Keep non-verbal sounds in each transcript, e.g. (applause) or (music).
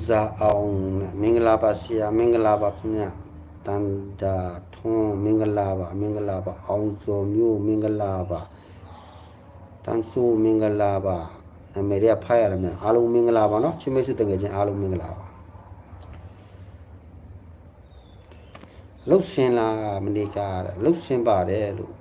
သူစားအောင်မင်္ဂလာပါဆရာမင်္ဂလာပါခင်ဗျတန်တာထွန်းမင်္ဂလာပါမင်္ဂလာပါအောင်စောမျိုးမင်္ဂလာပါတန်ဆူမင်္ဂလာပါနာမည်ရဖတ်ရတယ်မြန်အားလုံးမင်္ဂလာပါနော်ချင်းမိတ်ဆွေတကယ်ချင်းအားလုံးမင်္ဂလာပါလှုပ်ရှင်လာမနေကြရလှုပ်ရှင်ပါတယ်လို့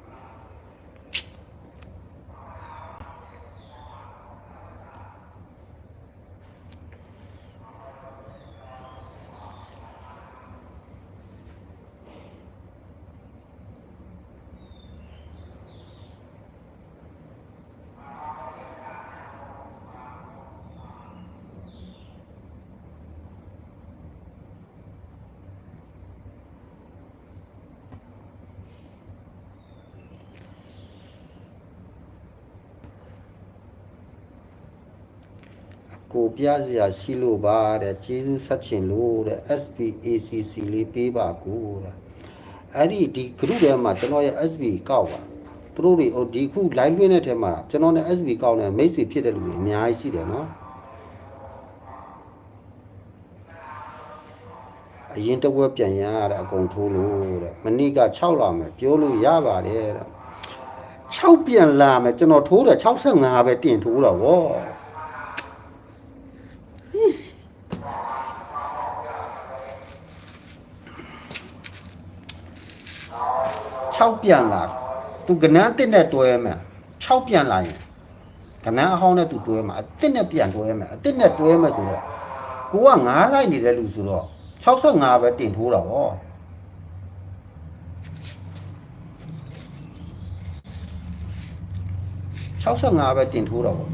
ကိုပြစရာရှိလို့ပါတဲ့ကျေးဇူးဆက်ချင်လို့တဲ့ SPACC လေးပေးပါကိုတဲ့အဲ့ဒီဒီ group ထဲမှာကျွန်တော်ရဲ့ SB ကောက်ပါသူတို့တွေဟိုဒီခု live လွှင့်တဲ့ထဲမှာကျွန်တော်နဲ့ SB ကောက်နေမိတ်ဆွေဖြစ်တဲ့လူတွေအများကြီးရှိတယ်နော်အရင်တစ်ဝက်ပြန်ရရတဲ့အကုန်ထိုးလို့တဲ့မနေ့က6လာမယ်ပြောလို့ရပါတယ်တဲ့6ပြန်လာမယ်ကျွန်တော်ထိုးတယ်65ပဲတင်ထိုးတော့ဗော 6ပြန်လာသူကနန်းတစ်နဲ့တွဲမယ်6ပြန်လာရင်ကနန်းအဟောင်းနဲ့သူတွဲမှာအတစ်နဲ့ပြန်တွဲမယ်အတစ်နဲ့တွဲမယ်ဆိုတော့ကိုက9လိုက်နေတဲ့လူဆိုတော့65ပဲတင်ထိုးတာဗော65ပဲတင်ထိုးတော့ဗော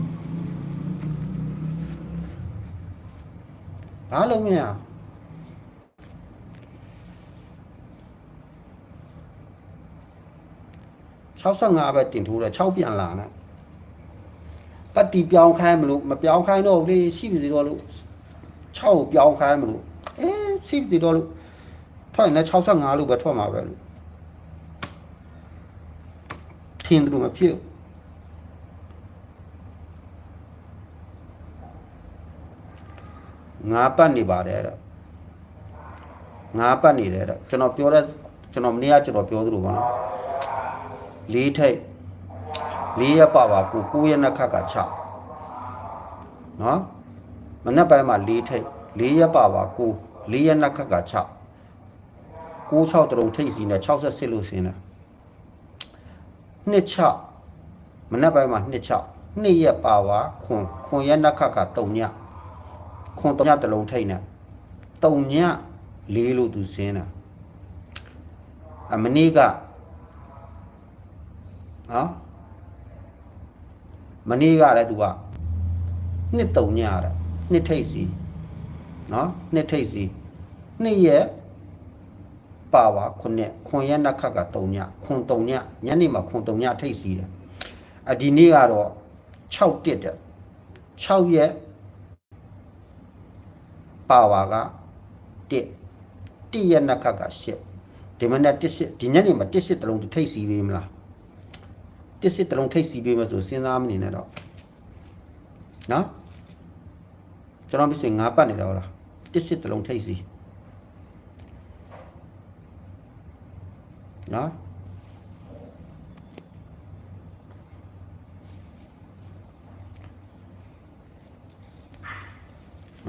ဘာလို့မရအောင် 65ပဲတင်ထိုးတယ်6ပြန်လာနဲ့ပတ်တီပြောင်းခိုင်းမလို့မပြောင်းခိုင်းတော့ဘူးလေရှိပြီတော့လို့6ကိုပြောင်းခိုင်းမလို့အဲရှိပြီတော့လို့ထွက်ရင်လည်း65လို့ပဲထွက်မှာပဲလို့ထင်တယ်လို့မဖြစ်ဘူးငါပတ်နေပါတယ်တဲ့ငါပတ်နေတယ်တဲ့ကျွန်တော်ပြောတဲ့ကျွန်တော်မနေ့ကကျွန်တော်ပြောသလိုပါနော် လေးထိတ်လေးရပါပါကိုကိုရနက်ခတ်ကချနော်မနေ့ပိုင်းမှာလေးထိတ်လေးရပါပါကိုလေးရနက်ခတ်ကချ96တလုံးထိတ်စီနဲ့68လို့ဆင်းတယ်နှစ်ချမနေ့ပိုင်းမှာနှစ်ချနှစ်ရပါပါခွန်ခွန်ရနက်ခတ်က3ညခွန်3ညတလုံးထိတ်နဲ့3ညလေးလို့သူဆင်းတယ်အမနေ့က နော်မနေ့ကလည်းသူကနှစ်တုံညတဲ့နှစ်ထိတ်စီနော်နှစ်ထိတ်စီနှစ်ရက်ပါဝါခုနှစ်ခွန်ရက်နှစ်ခတ်ကတုံညခွန်တုံညညနေမှာခွန်တုံညထိတ်စီတယ်အဒီနေ့ကတော့6တက်တဲ့6ရက်ပါဝါကတက်တက်ရက်နှစ်ခတ်က8ဒီမနေ့တက်စစ်ဒီညနေမှာတက်စစ်တလုံးသူထိတ်စီပေးမလား တစ်စစ်တစ်လုံးထိတ်စီပေးမယ်ဆိုစဉ်းစားမနေနဲ့တော့နော်ကျွန်တော်ပြစင်ငါပတ်နေတာဟုတ်လားတစ်စစ်တစ်လုံးထိတ်စီနော်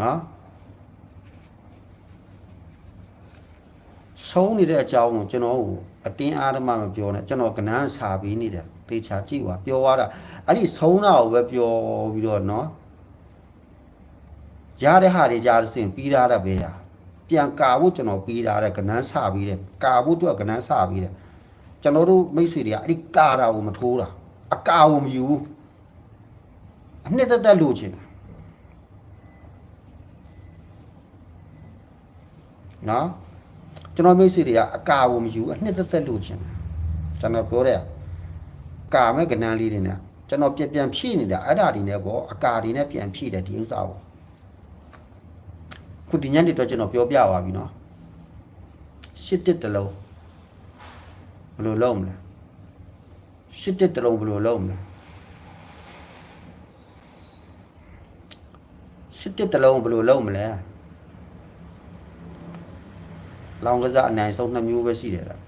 နော်ဆုံးနေတဲ့အကြောင်းကိုကျွန်တော်ကိုအတင်းအားဓမ္မမပြောနဲ့ကျွန်တော်ကနန်းစာပြီးနေတယ် သေချာကြည့်ပါပြောသွားတာအဲ့ဒီဆုံးတာကိုပဲပြောပြီးတော့နော်ရတဲ့ဟာတွေကြားစင်ပြီးသားတဲ့ပဲရပြန်ကာဖို့ကျွန်တော်ပြီးသားတဲ့ကနန်းစာပြီးတယ်ကာဖို့အတွက်ကနန်းစာပြီးတယ်ကျွန်တော်တို့မိတ်ဆွေတွေကအဲ့ဒီကာတာကိုမထိုးတာအကာကိုမယူဘူးအနှစ်သက်သက်လို့ချင်တယ်နော်ကျွန်တော်မိတ်ဆွေတွေကအကာကိုမယူအနှစ်သက်သက်လို့ချင်တယ်ကျွန်တော်ပြောတဲ့ ကာမဲ့ကနန်းလေးတွေနဲ့ကျွန်တော်ပြန်ပြန်ဖြည့်နေတာအဲ့ဒါတွေနဲ့ပေါ့အကာတွေနဲ့ပြန်ဖြည့်တယ်ဒီဥစ္စာကိုခုဒီညနေတော့ကျွန်တော်ပြောပြပါပြီနော်ရှစ်တစ်တလုံးဘယ်လိုလုပ်မလဲရှစ်တစ်တလုံးဘယ်လိုလုပ်မလဲရှ17တလုံးဘယ်လိုလုပ်မလဲလောင်ကစားအနိုင်ဆုံးနှစ်မျိုးပဲရှိတယ်လား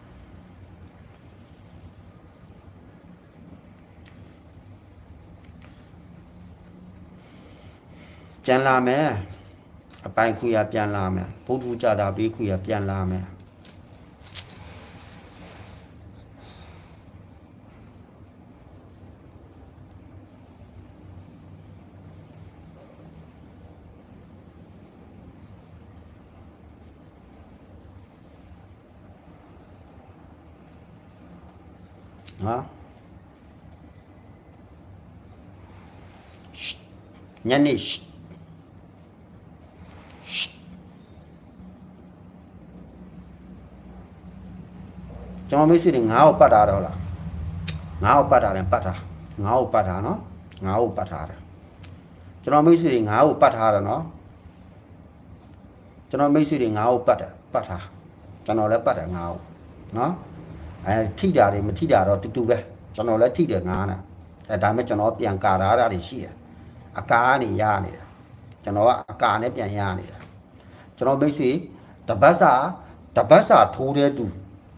ပြန်လာမယ်အပိုင်ခွေရပြန်လာမယ်ဘုဒ္ဓကြတာဘေးခွေရပြန်လာမယ်ဟာရှ်ညနေ ကျွန်တော်မိတ်ဆွေတွေငါ့ကိုပတ်တာတော့လားငါ့ကိုပတ်တာတယ်ပတ်တာငါ့ကိုပတ်တာနော်ငါ့ကိုပတ်ထားတယ်ကျွန်တော်မိတ်ဆွေတွေငါ့ကိုပတ်ထားတယ်နော်ကျွန်တော်မိတ်ဆွေတွေငါ့ကိုပတ်တယ်ပတ်ထားကျွန်တော်လည်းပတ်တယ်ငါ့ကိုနော်အဲထိတာတွေမထိတာတော့တူတူပဲကျွန်တော်လည်းထိတယ်ငားနာအဲဒါမဲ့ကျွန်တော်ပြန်ကာထားတာတွေရှိတယ်အကာကနေရနေတာကျွန်တော်ကအကာနဲ့ပြန်ရနေတာကျွန်တော်မိတ်ဆွေတပတ်စာတပတ်စာထိုးတဲ့သူ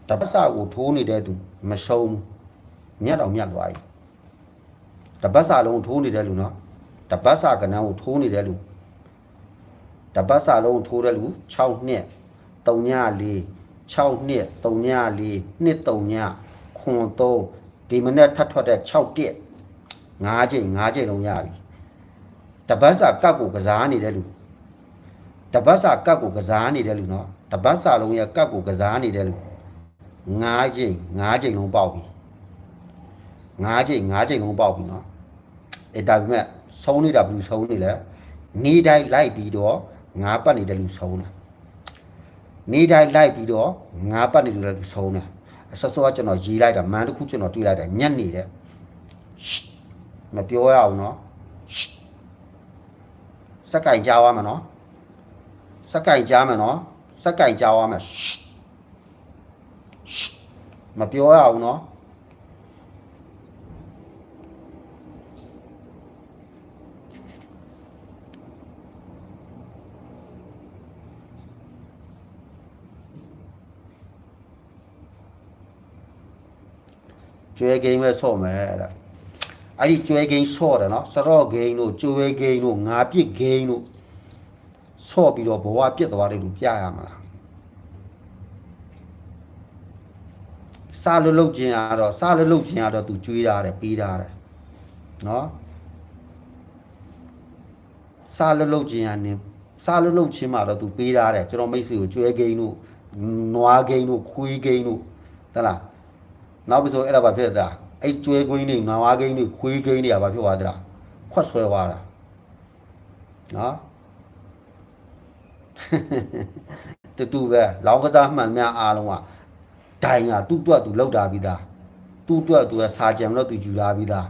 တပတ်စာကိုထိုးနေတဲ့သူမဆုံးမြတ်တော်မြတ်သွားပြီတပတ်စာလုံးထိုးနေတဲ့လူနော်တပတ်စာကဏ္ဍကိုထိုးနေတဲ့လူတပတ်စာလုံးထိုးတဲ့လူ6နှစ်3ည4 6နှစ်3ည4နှစ်3ညခွန်3ဒီမနေ့ထပ်ထွက်တဲ့6တက်5ချိန်5ချိန်လုံးရပြီတပတ်စာကပ်ကိုကစားနေတဲ့လူတပတ်စာကပ်ကိုကစားနေတဲ့လူနော်တပတ်စာလုံးရဲ့ကပ်ကိုကစားနေတဲ့လူ 5ချိန်5ချိန်လုံးပေါက်ပြီ5ချိန်5ချိန်လုံးပေါက်ပြီเนาะအဲဒါပေမဲ့ဆုံးနေတာဘူးဆုံးနေလဲနေတိုင်းလိုက်ပြီးတော့ငါးပတ်နေတဲ့လူဆုံးတာ နေတိုင်းလိုက်ပြီးတော့ငါးပတ်နေလို့လည်းဆုံးတယ်အဆက်စောကကျွန်တော်ရီလိုက်တာမန်တစ်ခုကျွန်တော်တွေးလိုက်တာညက်နေတဲ့ရှစ်မပြောရအောင်နော်ရှစ်စက်ကင်ကြားသွားမယ်နော်စက်ကင်ကြားမယ်နော်စက်ကင်ကြားသွားမယ်ရှစ်ရှစ် မပြောရအောင်နော်ကျွဲဂိမ်းပဲဆော့မယ်တဲ့အဲ့ဒီကျွဲဂိမ်းဆော့တယ်နော်စရော့ဂိမ်းတို့ကျွဲဂိမ်းတို့ငါပစ်ဂိမ်းတို့ဆော့ပြီးတော့ဘဝပြစ်သွားတယ်လို့ပြရမလား စားလို့လုတ်ခြင်းကတော့စားလို့လုတ်ခြင်းကတော့သူကျွေးတာတယ်ပေးတာတယ်နော်စားလို့လုတ်ခြင်းကနေစားလို့လုတ်ခြင်းမှာတော့သူပေးတာတယ်ကျွန်တော်မိတ်ဆွေကိုကျွဲဂိမ်းတို့နွားဂိမ်းတို့ခွေးဂိမ်းတို့သလားနောက်ပြီးဆိုအဲ့ဒါဘာဖြစ်တာအဲ့ကျွဲကွင်းတွေနွားကိန်းတွေခွေးကိန်းတွေကဘာဖြစ်သွားသလားခွတ်ဆွဲသွားတာနော်တူတူပဲလောင်းကစားမှန်များအားလုံးက ဒိုင်ကသူ့တွက်သူလောက်တာပြီးသားသူ့တွက်သူကစာကြံလို့သူယူလာပြီးသား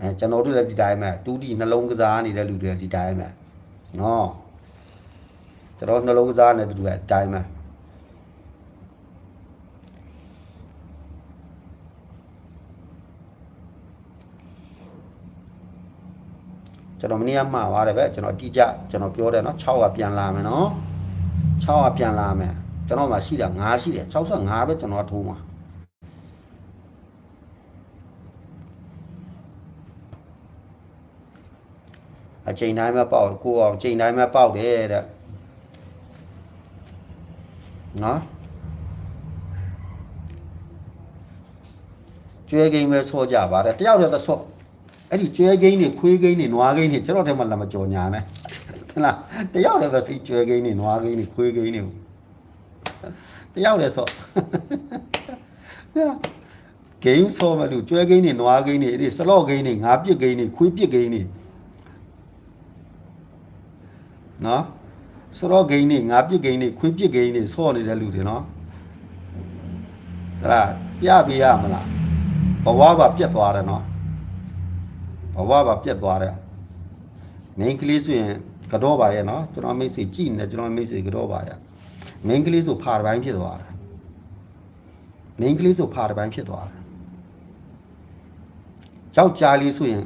အဲကျွန်တော်တို့လည်းဒီတိုင်းပဲတူတီနှလုံးကစားနေတဲ့လူတွေဒီတိုင်းပဲနော်ကျွန်တော်နှလုံးကစားနေတဲ့လူတွေဒီတိုင်းပဲကျွန်တော်မနေ့ကမှားသွားတယ်ပဲကျွန်တော်အတိအကျကျွန်တော်ပြောတယ်နော်6ကပြန်လာမယ်နော်6ကပြန်လာမယ် ကျွန်တော်မှရှိတာ9ရှိတယ်65ပဲကျွန်တော်ထိုးမှာအချိန်တိုင်းပဲပေါက်ကိုအောင်ချိန်တိုင်းပဲပေါက်တယ်တဲ့နော်ကျွဲကိန်းပဲဆော့ကြပါတယ်တယောက်တည်းသဆော့အဲ့ဒီကျွဲကိန်းတွေခွေးကိန်းတွေနွားကိန်းတွေကျွန်တော်ထဲမှာလာမကြော်ညာနဲ့ဟလားတယောက်လည်းပဲစိကျွဲကိန်းတွေနွားကိန်းတွေခွေးကိန်းတွေ တယောက်လည်းဆော့ဂိမ်းဆော့မလို့ကျွဲကိန်းတွေနွားကိန်းတွေအဲ့ဒီစလော့ကိန်းတွေငါးပြစ်ကိန်းတွေခွေးပြစ်ကိန်းတွေနော်စလော့ကိန်းတွေငါးပြစ်ကိန်းတွေခွေးပြစ်ကိန်းတွေဆော့နေတဲ့လူတွေနော်ဟလားပြပြရမလားဘဝပါပြတ်သွားတယ်နော်ဘဝပါပြတ်သွားတယ်မိန်းကလေးဆိုရင်ကတော့ပါရဲ့နော်ကျွန်တော်မိတ်ဆွေကြည့်နေတယ်ကျွန်တော်မိတ်ဆွေကတော့ပါရဲ့ မိန်းကလေးဆိုဖာတစ်ပိုင်းဖြစ်သွားတယ်မိန်းကလေးဆိုဖာတစ်ပိုင်းဖြစ်သွားတယ်ယောက်ျားလေးဆိုရင်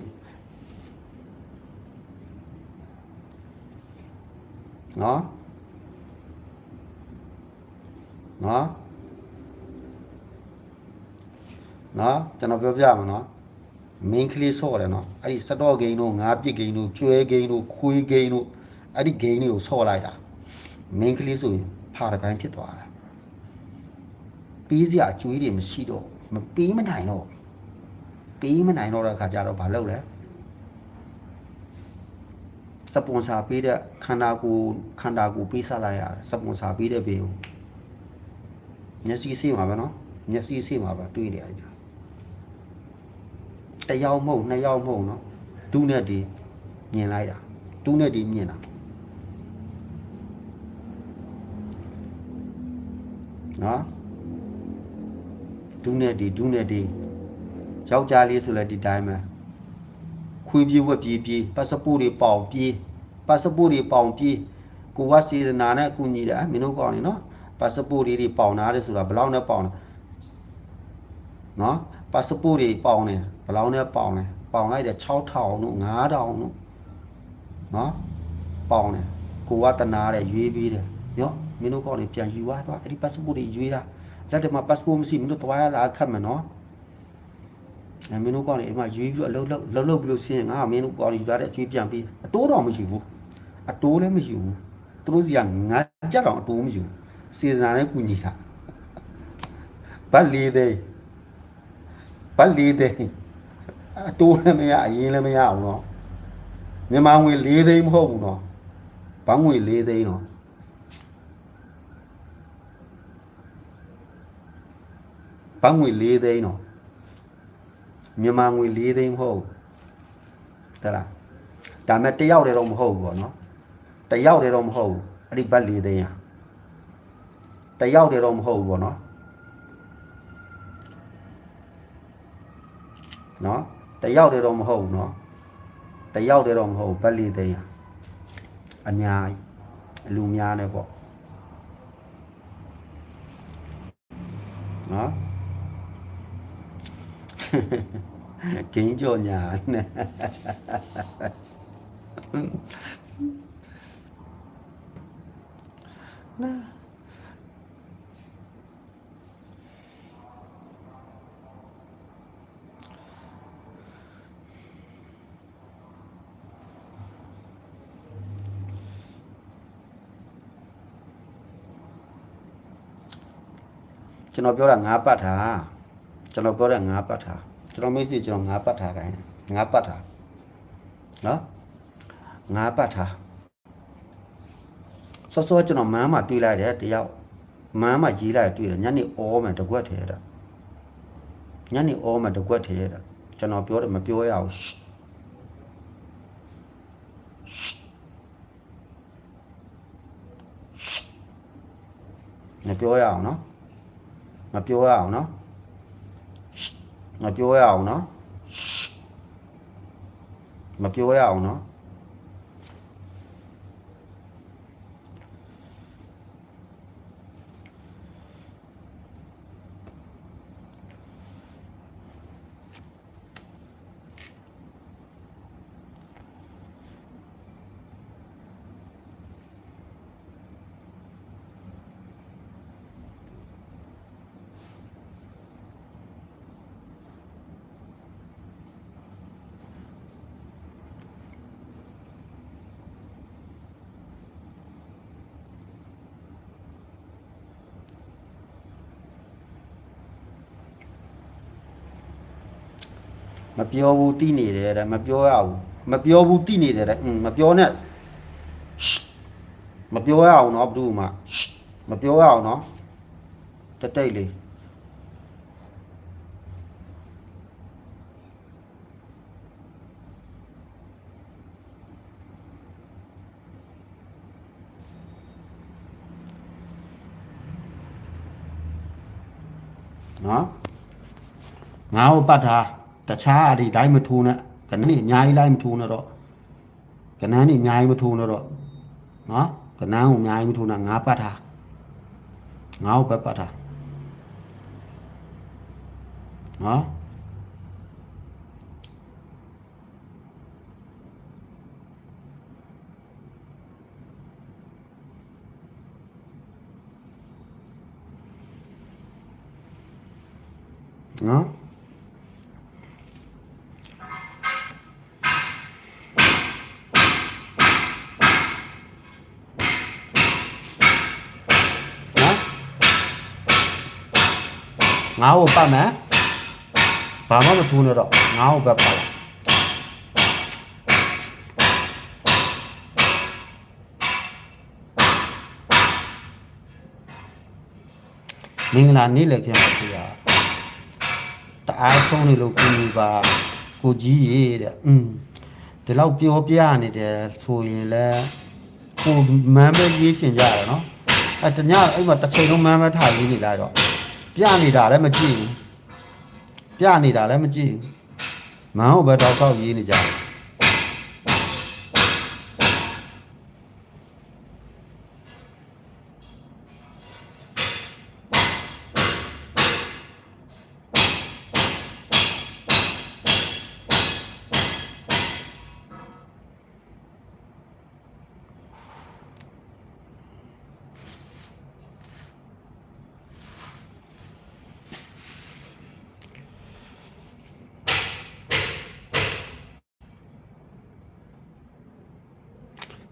နော်နော်နော်ကျွန်တော်ပြောပြမှာနော်မင်းကလေးဆော့တယ်နော်အဲ့ဒီစတော့ဂိမ်းတို့ငါးပြစ်ဂိမ်းတို့ကျွဲဂိမ်းတို့ခွေးဂိမ်းတို့အဲ့ဒီဂိမ်းတွေကိုဆော့လိုက်တာမင်းကလေးဆိုရင် ဖာတစ်ပိုင်းဖြစ်သွားတာပေးစရာအကျွေးတွေမရှိတော့မပေးမနိုင်တော့ပေးမနိုင်တော့တဲ့အခါကျတော့ဘာလုပ်လဲစပွန်ဆာပေးတဲ့ခန္ဓာကိုယ်ခန္ဓာကိုယ်ပေးဆက်လိုက်ရတယ်စပွန်ဆာပေးတဲ့ဘေးကိုမျက်စိစိမှာပဲနော်မျက်စိစိမှာပဲတွေးနေရတယ်တယောက်မဟုတ်နှစ်ယောက်မဟုတ်နော်ဒုနဲ့ဒီမြင်လိုက်တာဒုနဲ့ဒီမြင်တာ နော်ဒုနဲ့ဒီဒုနဲ့ဒီယောက်ျားလေးဆိုလဲဒီတိုင်းပဲခွေးပြေးဝက်ပြေးပြေးပတ်စပို့တွေပေါင်ပြေးပတ်စပို့တွေပေါင်ပြေးကိုကစေတနာနဲ့အကူညီတယ်မင်းတို့ကောင်းနေနော်ပတ်စပို့တွေပေါင်နာတယ်ဆိုတာဘယ်လောက်နဲ့ပေါင်လဲနော်ပတ်စပို့တွေပေါင်တယ်ဘယ်လောက်နဲ့ပေါင်လဲပေါင်လိုက်တယ်6000တို့9000တို့နော်ပေါင်တယ်ကိုကတနာတယ်ရွေးပြီးတယ်ရော မင်းတို့ကောင်းနေပြန်ယူသွားသွားအဲ့ဒီပတ်စပို့တွေရွေးတာလက်တမှာပတ်စပို့မရှိမင်းတို့သွားရလာခတ်မယ်နော်အဲမင်းတို့ကောင်းနေအိမ်မှာရွေးပြီးတော့လှုပ်လှုပ်လှုပ်လှုပ်ပြီးလို့ဆင်းရင်ငါမင်းတို့ကောင်းနေယူလာတဲ့အကျွေးပြန်ပြီးအတိုးတော်မရှိဘူးအတိုးလည်းမရှိဘူးသူတို့စီကငါကြက်တော်အတိုးမရှိဘူးစေတနာနဲ့ကူညီတာဗတ်လေးသိန်းဗတ်လေးသိန်းအတိုးလည်းမရအရင်လည်းမရအောင်နော်မြန်မာငွေ၄သိန်းမဟုတ်ဘူးနော်ဘန်းငွေ၄သိန်းနော် ဘန်းငွေ၄သိန်းနော်မြန်မာငွေ၄သိန်းမဟုတ်ဘူးတလားဒါမဲ့တယောက်တည်းတော့မဟုတ်ဘူးပေါ့နော်တယောက်တည်းတော့မဟုတ်ဘူးအဲ့ဒီဘတ်၄သိန်းอ่ะတယောက်တည်းတော့မဟုတ်ဘူးပေါ့နော်နော်တယောက်တည်းတော့မဟုတ်ဘူးနော်တယောက်တည်းတော့မဟုတ်ဘူးဘတ်၄သိန်းอ่ะအများကြီးအလူများနေပေါ့ (laughs) kính cho nhà nè ကျွန်တော်ပြောတာငါးပတ်ထား ကျွန်တော်ပြောတာငါးပတ်ထားကျွန်တော်မိတ်ဆွေကျွန်တော်ငါးပတ်ထားခိုင်းတယ်ငါးပတ်ထားနော်ငါးပတ်ထားစောစောကျွန်တော်မန်းမှာတွေးလိုက်တယ်တယောက်မန်းမှာရေးလိုက်တွေ့တယ်ညနေအောမယ်တကွက်ထဲတာညနေအောမယ်တကွက်ထဲတာကျွန်တော်ပြောတယ်မပြောရအောင်ရှ်မပြောရအောင်နော်မပြောရအောင်နော် မပြောရအောင်နော်မပြောရအော မပြောဘူးတိနေတယ်တဲ့မပြောရဘူးမပြောဘူးတိနေတယ်တဲ့อืมမပြောနဲ့ရှ်မပြောရအောင်နော်ဘုသူ့မှာရှ်မပြောရအောင်နော်တက်တိတ်လေးနော်ငါ့ကိုပတ်ထား တခြားအဒီတိုင်းမထိုးနဲ့ကနန်းนี่အများကြီးလိုက်မထိုးနဲ့တော့ကနန်းนี่အများကြီးမထိုးနဲ့တော့နော်ကနန်းကိုအများကြီးမထိုးနဲ့ငါးပတ်ထားငါ့ကိုပဲပတ်ထားနော်နော် ငါ့ကိုပတ်မယ်ဘာမှမထူးနဲ့တော့ငါ့ကိုပဲပတ်လိုက်မင်္ဂလာနေ့လည်းပြန်ပါစေရတအားဆုံးနေလို့ကိုကြီးပါကိုကြီးရေတဲ့อืมဒီလောက်ပြောပြနေတယ်ဆိုရင်လည်းကိုမမ်းပဲရေးရှင်ကြရနော်အဲတညအဲ့မှာတစ်ချိန်လုံးမမ်းပဲထားရေးနေလာတော့ ပြနေတာလည်းမကြည့်ဘူးပြနေတာလည်းမကြည့်ဘူးမန်းဟုတ်ပဲတောက်တောက်ရေးနေကြတယ်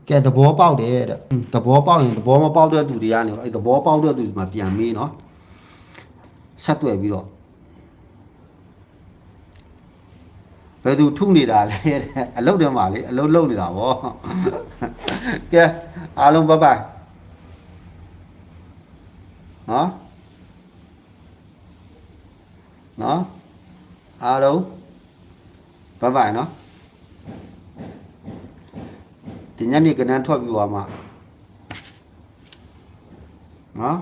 ကဲသဘောပေါက်တယ်တဲ့อืมသဘောပေါက်ရင်သဘောမပေါက်တဲ့သူတွေကနေအဲ့သဘောပေါက်တဲ့သူတွေမှာပြန်မေးနော်ဆက်တွေ့ပြီးတော့ဘယ်သူထုနေတာလဲတဲ့အလုတ်တယ်မှာလေအလုတ်လုံနေတာဗောကဲအားလုံးဘိုင်ဘိုင်နော်နော်အားလုံးဘိုင်ဘိုင်နော် ဒီညနေကနန်းထွက်ပြီးသွားမှာနော်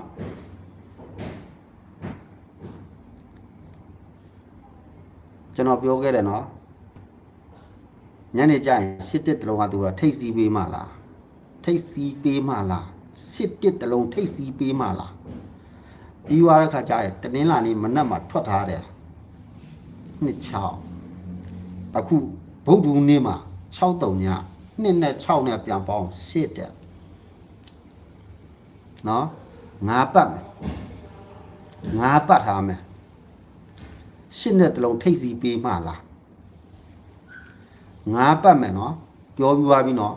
ကျွန်တော်ပြောခဲ့တယ်နော်ညနေကျရင်စစ်တစ်တလုံးကသူကထိတ်စီးပေးမှလားထိတ်စီးပေးမှလားစစ်တစ်တလုံးထိတ်စီးပေးမှလားပြီးသွားတဲ့ခါကျရင်တနင်္လာနေ့မနက်မှာထွက်ထားတယ်နှစ်ချောင်းအခုဗုဒ္ဓဟူးနေ့မှာ6တုံည နှစ်နဲ့6နဲ့ပြန်ပေါင်း8တဲ့နော်ငါပတ်မယ်ငါပတ်ထားမယ်ရှစ်နဲ့တလုံးထိတ်စီးပေးမှလားငါပတ်မယ်နော်ပြောပြသွားပြီနော်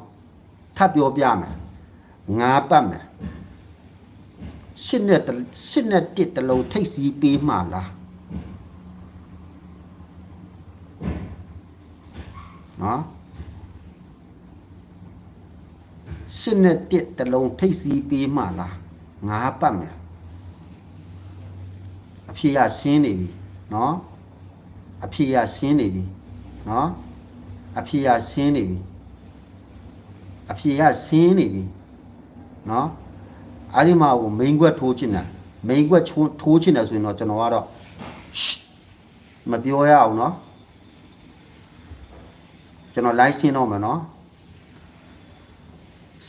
ထပ်ပြောပြမယ်ငါပတ်မယ်ရှစ်နဲ့တရှစ်နဲ့တစ်တလုံးထိတ်စီးပေးမှလားနော် ရှစ်နဲ့တစ်တလုံးထိတ်စီးပေးမှလားငါပတ်မယ်အဖြေရရှင်းနေပြီနော်အဖြေရရှင်းနေပြီနော်အဖြေရရှင်းနေပြီအဖြေရရှင်းနေပြီနော်အဲ့ဒီမှာကိုမိန်ကွက်ထိုးချင်တယ်မိန်ကွက်ချိုးထိုးချင်တယ်ဆိုရင်တော့ကျွန်တော်ကတော့ရှ်မပြောရအောင်နော်ကျွန်တော် live ရှင်းတော့မယ်နော်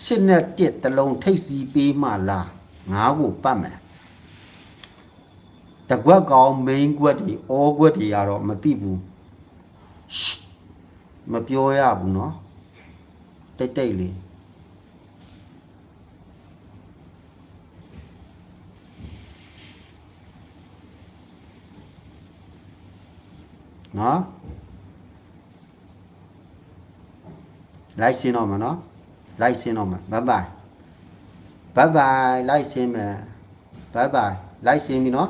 ရှစ်နဲ့တစ်တလုံးထိတ်စီးပေးမှလားငါးကိုပတ်မယ်တကွက်ကောင်မိန်ကွက်တွေဩကွက်တွေကတော့မသိဘူးရှ်မပြောရဘူးเนาะတိတ်တိတ်လေးနော်လိုက်ရှင်းတော့မှာနော် လိုက်ရှင်းတော့မယ်ဘိုင်ဘိုင်ဘိုင်ဘိုင်လိုက်ရှင်းမယ်ဘိုင်ဘိုင်လိုက်ရှင်းပြီနော်